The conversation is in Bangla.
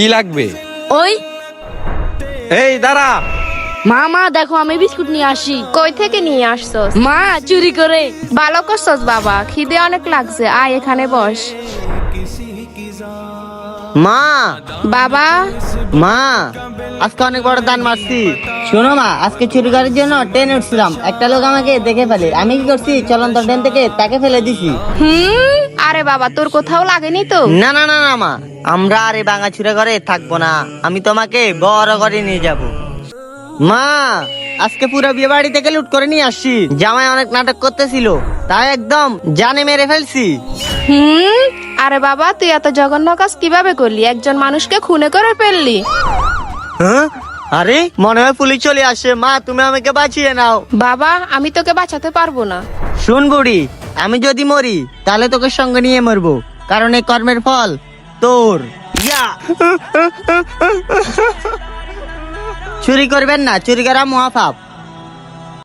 কি লাগবে? ওই। এই দাঁড়া। মা মা দেখো আমি বিস্কুট নিয়ে আসি। কই থেকে নিয়ে আসছস? মা চুরি করে। ভালো করছস বাবা। খিদে অনেক লাগছে। আয় এখানে বস। মা। বাবা। মা আজকে অনেক বড় দান মারছি। শোনো মা আজকে চুরি করার জন্য ট্রেনে উঠছিলাম। একটা লোক আমাকে দেখে ফেলে। আমি কি করছি? চলন্ত ট্রেন থেকে তাকে ফেলে দিছি। হুম? আরে বাবা তোর কোথাও লাগেনি তো? না না না না মা। আমরা আর এই বাঙা চুরে ঘরে থাকব না। আমি তোমাকে বড় করে নিয়ে যাব। মা আজকে পুরো বিয়ে বাড়ি থেকে লুট করে নিয়ে আসছি। জামাই অনেক নাটক করতেছিল। তাই একদম জানে মেরে ফেলছি। হুম? আরে বাবা তুই এত জঘন্য কাজ কীভাবে করলি? একজন মানুষকে খুনে করে ফেললি। হ্যাঁ? আরে মনে হয় পুলিশ চলে আসে। মা তুমি আমাকে বাঁচিয়ে নাও। বাবা আমি তোকে বাঁচাতে পারব না। শুন বুড়ি আমি যদি মরি, তাহলে তোকে সঙ্গে নিয়ে মরবো। কারণ এই কর্মের ফল তোর। চুরি করবেন না চুরি করা মহাপাপ।